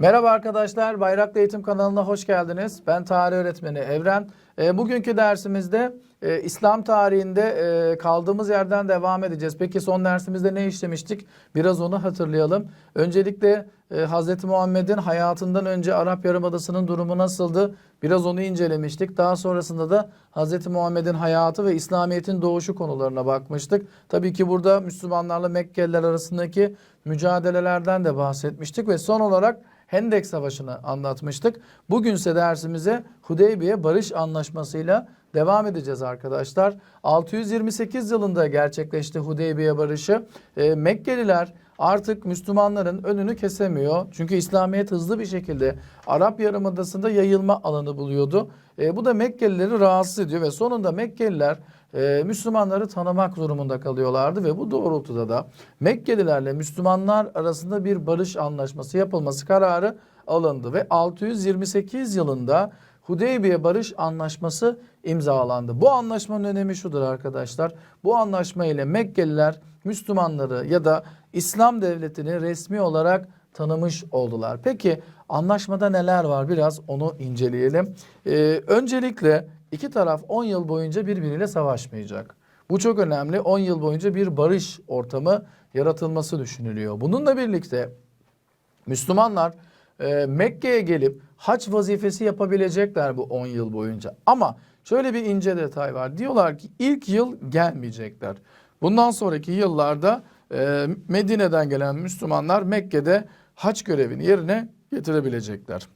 Merhaba arkadaşlar, Bayraklı Eğitim kanalına hoş geldiniz. Ben tarih öğretmeni Evren. E, bugünkü dersimizde e, İslam tarihinde e, kaldığımız yerden devam edeceğiz. Peki son dersimizde ne işlemiştik? Biraz onu hatırlayalım. Öncelikle e, Hz. Muhammed'in hayatından önce Arap Yarımadası'nın durumu nasıldı? Biraz onu incelemiştik. Daha sonrasında da Hz. Muhammed'in hayatı ve İslamiyet'in doğuşu konularına bakmıştık. Tabii ki burada Müslümanlarla Mekkeliler arasındaki mücadelelerden de bahsetmiştik ve son olarak Hendek Savaşı'nı anlatmıştık. Bugünse dersimize Hudeybiye Barış Anlaşması'yla devam edeceğiz arkadaşlar. 628 yılında gerçekleşti Hudeybiye Barışı. E, Mekkeliler artık Müslümanların önünü kesemiyor. Çünkü İslamiyet hızlı bir şekilde Arap Yarımadası'nda yayılma alanı buluyordu. E, bu da Mekkelileri rahatsız ediyor ve sonunda Mekkeliler e, Müslümanları tanımak durumunda kalıyorlardı ve bu doğrultuda da Mekkelilerle Müslümanlar arasında bir barış anlaşması yapılması kararı alındı ve 628 yılında Hudeybiye Barış Anlaşması imzalandı. Bu anlaşmanın önemi şudur arkadaşlar. Bu anlaşma ile Mekkeliler Müslümanları ya da İslam devletini resmi olarak tanımış oldular. Peki anlaşmada neler var biraz onu inceleyelim. Ee, öncelikle iki taraf 10 yıl boyunca birbiriyle savaşmayacak. Bu çok önemli. 10 yıl boyunca bir barış ortamı yaratılması düşünülüyor. Bununla birlikte Müslümanlar e, Mekke'ye gelip haç vazifesi yapabilecekler bu 10 yıl boyunca. Ama şöyle bir ince detay var. Diyorlar ki ilk yıl gelmeyecekler. Bundan sonraki yıllarda e, Medine'den gelen Müslümanlar Mekke'de haç görevini yerine getirebilecekler.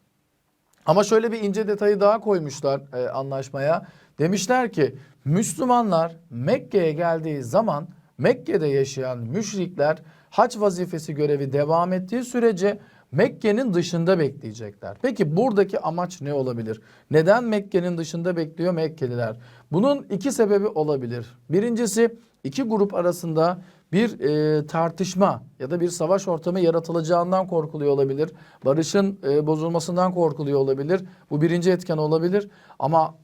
Ama şöyle bir ince detayı daha koymuşlar e, anlaşmaya. Demişler ki Müslümanlar Mekke'ye geldiği zaman Mekke'de yaşayan müşrikler haç vazifesi görevi devam ettiği sürece Mekke'nin dışında bekleyecekler. Peki buradaki amaç ne olabilir? Neden Mekke'nin dışında bekliyor Mekkeliler? Bunun iki sebebi olabilir. Birincisi iki grup arasında bir e, tartışma ya da bir savaş ortamı yaratılacağından korkuluyor olabilir. Barışın e, bozulmasından korkuluyor olabilir. Bu birinci etken olabilir. Ama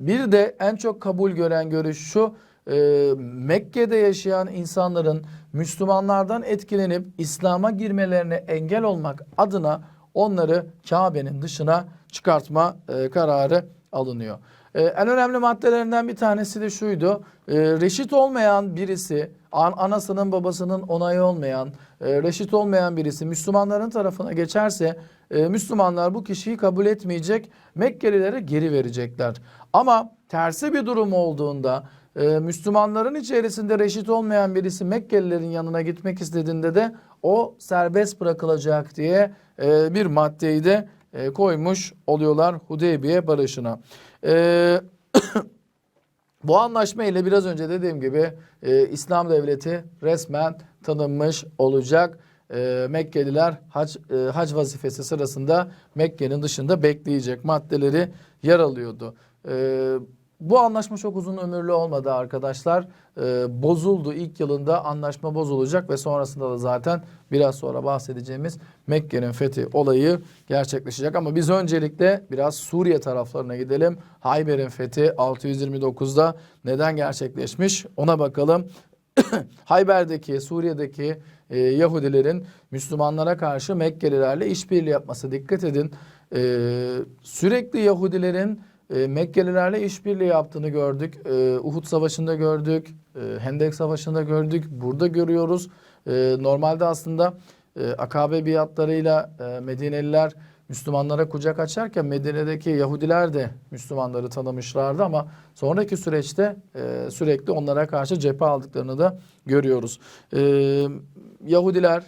bir de en çok kabul gören görüş şu. E, Mekke'de yaşayan insanların Müslümanlardan etkilenip İslam'a girmelerine engel olmak adına onları Kabe'nin dışına çıkartma e, kararı alınıyor. E, en önemli maddelerinden bir tanesi de şuydu. E, reşit olmayan birisi, an, anasının babasının onayı olmayan, e, reşit olmayan birisi Müslümanların tarafına geçerse e, Müslümanlar bu kişiyi kabul etmeyecek, Mekkelilere geri verecekler. Ama tersi bir durum olduğunda e, Müslümanların içerisinde reşit olmayan birisi Mekkelilerin yanına gitmek istediğinde de o serbest bırakılacak diye e, bir maddeyi de e, koymuş oluyorlar Hudeybiye barışına. E, bu anlaşma ile biraz önce dediğim gibi e, İslam devleti resmen tanınmış olacak. E, Mekkeliler hac, e, hac vazifesi sırasında Mekke'nin dışında bekleyecek maddeleri yer alıyordu. E, bu anlaşma çok uzun ömürlü olmadı arkadaşlar. Ee, bozuldu. İlk yılında anlaşma bozulacak ve sonrasında da zaten biraz sonra bahsedeceğimiz Mekke'nin fethi olayı gerçekleşecek. Ama biz öncelikle biraz Suriye taraflarına gidelim. Hayber'in fethi 629'da neden gerçekleşmiş ona bakalım. Hayber'deki, Suriye'deki e, Yahudilerin Müslümanlara karşı Mekkelilerle işbirliği yapması. Dikkat edin. E, sürekli Yahudilerin e, Mekkelilerle işbirliği yaptığını gördük. E, Uhud Savaşı'nda gördük. E, Hendek Savaşı'nda gördük. Burada görüyoruz. E, normalde aslında e, Akabe biatlarıyla e, Medineliler Müslümanlara kucak açarken Medine'deki Yahudiler de Müslümanları tanımışlardı ama sonraki süreçte e, sürekli onlara karşı cephe aldıklarını da görüyoruz. E, Yahudiler,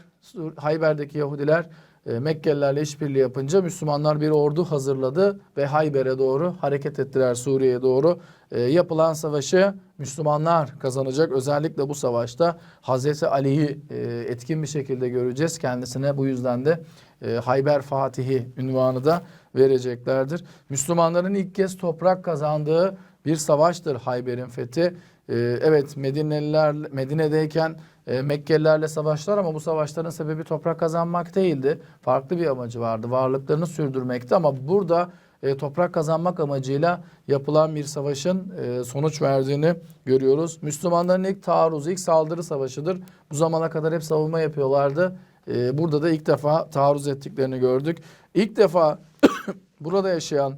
Hayber'deki Yahudiler Mekkelilerle işbirliği yapınca Müslümanlar bir ordu hazırladı ve Hayber'e doğru hareket ettiler Suriye'ye doğru. E, yapılan savaşı Müslümanlar kazanacak. Özellikle bu savaşta Hazreti Ali'yi e, etkin bir şekilde göreceğiz. Kendisine bu yüzden de e, Hayber Fatihi ünvanı da vereceklerdir. Müslümanların ilk kez toprak kazandığı bir savaştır Hayber'in fethi. E, evet Medineliler Medine'deyken e, Mekkelilerle savaşlar ama bu savaşların sebebi toprak kazanmak değildi. Farklı bir amacı vardı. Varlıklarını sürdürmekti ama burada e, toprak kazanmak amacıyla yapılan bir savaşın e, sonuç verdiğini görüyoruz. Müslümanların ilk taarruzu, ilk saldırı savaşıdır. Bu zamana kadar hep savunma yapıyorlardı. e, burada da ilk defa taarruz ettiklerini gördük. İlk defa burada yaşayan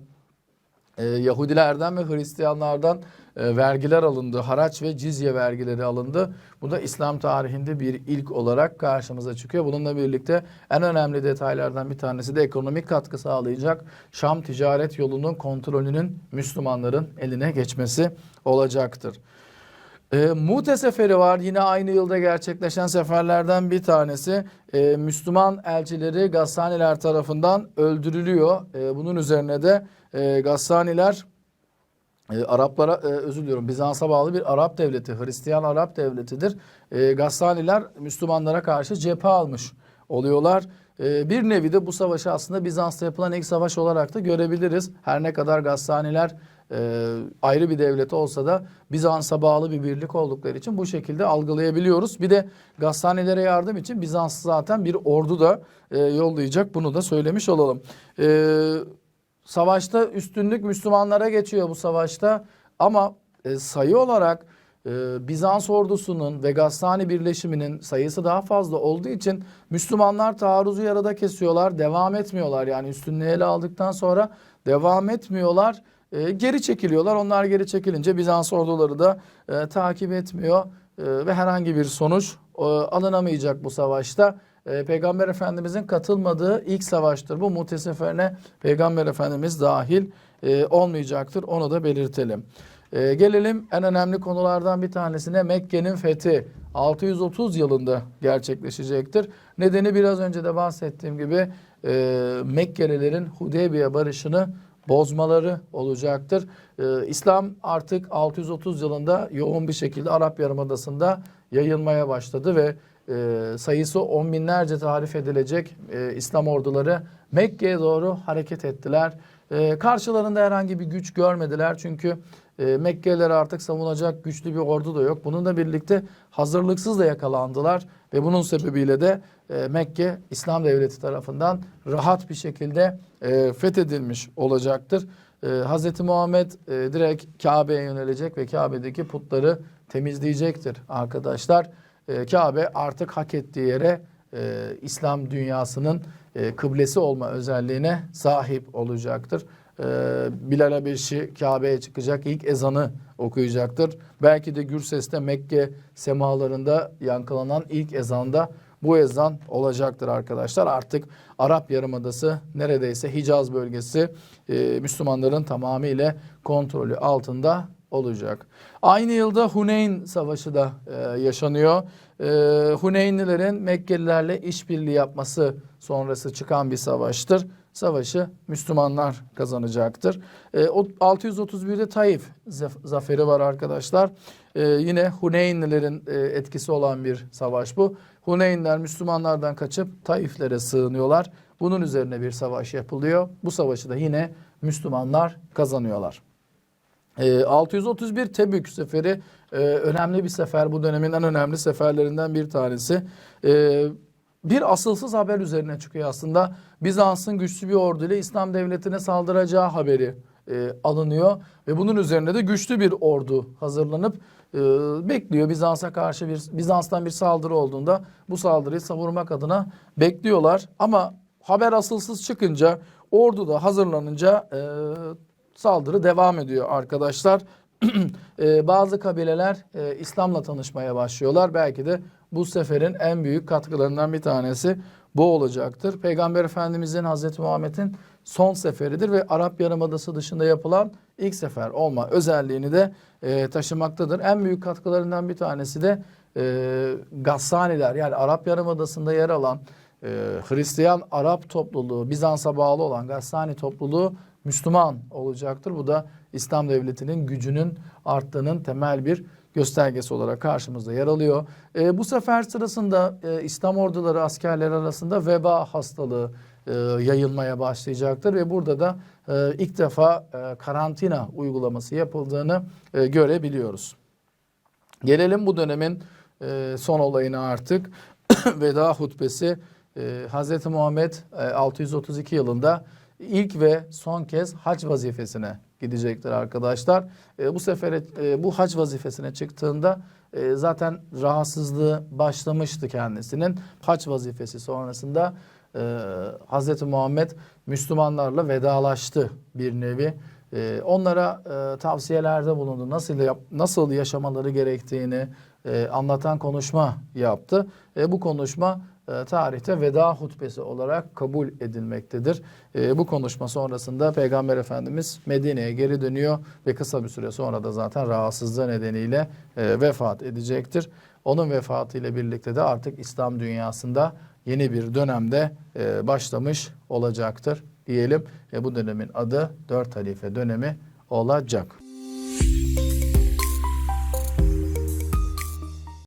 e, Yahudilerden ve Hristiyanlardan e, vergiler alındı. Haraç ve cizye vergileri alındı. Bu da İslam tarihinde bir ilk olarak karşımıza çıkıyor. Bununla birlikte en önemli detaylardan bir tanesi de ekonomik katkı sağlayacak Şam ticaret yolunun kontrolünün Müslümanların eline geçmesi olacaktır. E, Mute seferi var. Yine aynı yılda gerçekleşen seferlerden bir tanesi. E, Müslüman elçileri Gassaniler tarafından öldürülüyor. E, bunun üzerine de e, Gassaniler e, Araplara e, özür diliyorum Bizans'a bağlı bir Arap devleti, Hristiyan Arap devletidir. E, Gassaniler Müslümanlara karşı cephe almış oluyorlar. E, bir nevi de bu savaşı aslında Bizans'ta yapılan ilk savaş olarak da görebiliriz. Her ne kadar Gassaniler e, ayrı bir devlet olsa da Bizans'a bağlı bir birlik oldukları için bu şekilde algılayabiliyoruz. Bir de Gassanilere yardım için Bizans zaten bir ordu da e, yollayacak. Bunu da söylemiş olalım. E, savaşta üstünlük Müslümanlara geçiyor bu savaşta ama e, sayı olarak e, Bizans ordusunun ve Gassani birleşiminin sayısı daha fazla olduğu için Müslümanlar taarruzu yarıda kesiyorlar, devam etmiyorlar. Yani üstünlüğü ele aldıktan sonra devam etmiyorlar, e, geri çekiliyorlar. Onlar geri çekilince Bizans orduları da e, takip etmiyor e, ve herhangi bir sonuç e, alınamayacak bu savaşta. E, Peygamber Efendimizin katılmadığı ilk savaştır. Bu Mute seferine Peygamber Efendimiz dahil e, olmayacaktır. Onu da belirtelim. E, gelelim en önemli konulardan bir tanesine Mekke'nin fethi 630 yılında gerçekleşecektir. Nedeni biraz önce de bahsettiğim gibi e, Mekkelilerin Hudeybiye barışını bozmaları olacaktır. E, İslam artık 630 yılında yoğun bir şekilde Arap Yarımadası'nda yayılmaya başladı ve e, sayısı on binlerce tarif edilecek e, İslam orduları Mekke'ye doğru hareket ettiler. E, karşılarında herhangi bir güç görmediler çünkü e, Mekkeliler artık savunacak güçlü bir ordu da yok. Bununla birlikte hazırlıksız da yakalandılar ve bunun sebebiyle de e, Mekke İslam Devleti tarafından rahat bir şekilde e, fethedilmiş olacaktır. E, Hz. Muhammed e, direkt Kabe'ye yönelecek ve Kabe'deki putları temizleyecektir arkadaşlar. E, Kabe artık hak ettiği yere e, İslam dünyasının e, kıblesi olma özelliğine sahip olacaktır. E, Bilal Habeşi Kabe'ye çıkacak ilk ezanı okuyacaktır. Belki de Gürses'te Mekke semalarında yankılanan ilk ezanda bu ezan olacaktır arkadaşlar. Artık Arap Yarımadası neredeyse Hicaz bölgesi e, Müslümanların tamamıyla kontrolü altında olacak. Aynı yılda Huneyn Savaşı da e, yaşanıyor. E, Huneynlilerin Mekkelilerle işbirliği yapması sonrası çıkan bir savaştır. Savaşı Müslümanlar kazanacaktır. E, o 631'de Taif zaf- zaferi var arkadaşlar. E, yine Huneynlilerin e, etkisi olan bir savaş bu. Huneynler Müslümanlardan kaçıp Taiflere sığınıyorlar. Bunun üzerine bir savaş yapılıyor. Bu savaşı da yine Müslümanlar kazanıyorlar. E, 631 Tebük seferi e, önemli bir sefer. Bu dönemin en önemli seferlerinden bir tanesi. E, bir asılsız haber üzerine çıkıyor aslında. Bizans'ın güçlü bir orduyla İslam devletine saldıracağı haberi e, alınıyor. Ve bunun üzerine de güçlü bir ordu hazırlanıp e, bekliyor. Bizans'a karşı bir Bizans'tan bir saldırı olduğunda bu saldırıyı savurmak adına bekliyorlar. Ama haber asılsız çıkınca ordu da hazırlanınca e, saldırı devam ediyor arkadaşlar. Ee, bazı kabileler e, İslam'la tanışmaya başlıyorlar. Belki de bu seferin en büyük katkılarından bir tanesi bu olacaktır. Peygamber Efendimizin Hazreti Muhammed'in son seferidir ve Arap Yarımadası dışında yapılan ilk sefer olma özelliğini de e, taşımaktadır. En büyük katkılarından bir tanesi de e, Gassaniler yani Arap Yarımadası'nda yer alan e, Hristiyan Arap topluluğu, Bizans'a bağlı olan Gassani topluluğu Müslüman olacaktır. Bu da İslam devletinin gücünün arttığının temel bir göstergesi olarak karşımızda yer alıyor. E, bu sefer sırasında e, İslam orduları askerleri arasında veba hastalığı e, yayılmaya başlayacaktır ve burada da e, ilk defa e, karantina uygulaması yapıldığını e, görebiliyoruz. Gelelim bu dönemin e, son olayına artık. Veda hutbesi e, Hz. Muhammed e, 632 yılında ilk ve son kez hac vazifesine gidecektir arkadaşlar. E, bu sefere e, bu hac vazifesine çıktığında e, zaten rahatsızlığı başlamıştı kendisinin. Hac vazifesi sonrasında e, Hz. Muhammed Müslümanlarla vedalaştı bir nevi. E, onlara e, tavsiyelerde bulundu. Nasıl yap, nasıl yaşamaları gerektiğini e, anlatan konuşma yaptı. E, bu konuşma e, tarihte veda hutbesi olarak kabul edilmektedir. E, bu konuşma sonrasında Peygamber Efendimiz Medine'ye geri dönüyor ve kısa bir süre sonra da zaten rahatsızlığı nedeniyle e, vefat edecektir. Onun vefatı ile birlikte de artık İslam dünyasında yeni bir dönemde e, başlamış olacaktır diyelim. E, bu dönemin adı Dört Halife dönemi olacak.